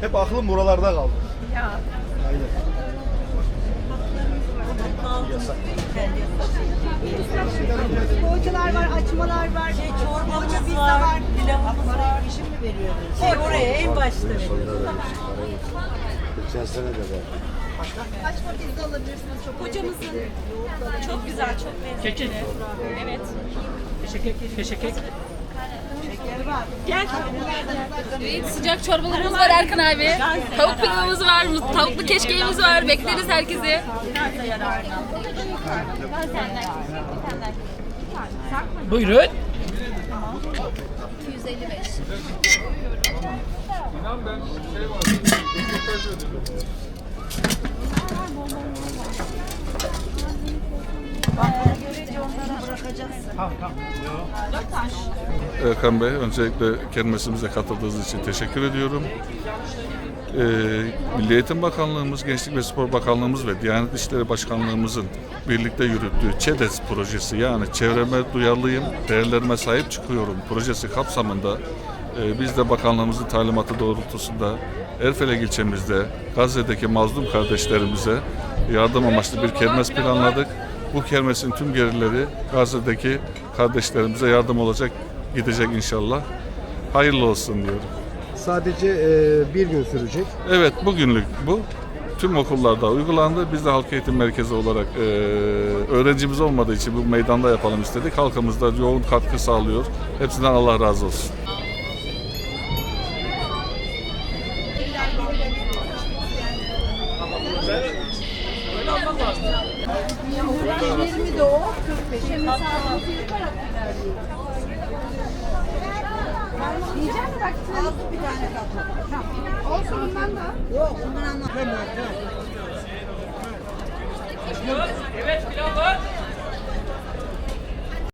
Hep aklım buralarda kaldı. Ya. Aynen. Poğaçalar var, açmalar var. Şey, çorbamız var, var. pilavımız var. İşim mi veriyoruz? Şey oraya en başta veriyoruz. Geçen sene de var. Açma pizza alabilirsiniz. Çok Hocamızın çok güzel, çok lezzetli. Evet. Keşkek, keşkek. Gel. Evet, sıcak çorbalarımız var Erkan abi. Tavuk pilavımız var, tavuklu keşkeğimiz var. Bekleriz herkesi. Buyurun. 255. Tamam tamam. Erkan Bey, öncelikle kermesimize katıldığınız için teşekkür ediyorum. Ee, Milli Eğitim Bakanlığımız, Gençlik ve Spor Bakanlığımız ve Diyanet İşleri Başkanlığımızın birlikte yürüttüğü ÇEDES projesi yani çevreme duyarlıyım, değerlerime sahip çıkıyorum projesi kapsamında e, biz de bakanlığımızın talimatı doğrultusunda Erfelek ilçemizde Gazze'deki mazlum kardeşlerimize yardım amaçlı bir kermes planladık. Bu kermesin tüm gelirleri Gazze'deki kardeşlerimize yardım olacak, gidecek inşallah. Hayırlı olsun diyorum. Sadece e, bir gün sürecek. Evet bugünlük bu. Tüm okullarda uygulandı. Biz de halk eğitim merkezi olarak e, öğrencimiz olmadığı için bu meydanda yapalım istedik. Halkımız da yoğun katkı sağlıyor. Hepsinden Allah razı olsun. De o, 45. Yiyecek mi bak? Al bir tane kapı. Olsun bundan da. Yok bundan anlamam. Evet pilav var.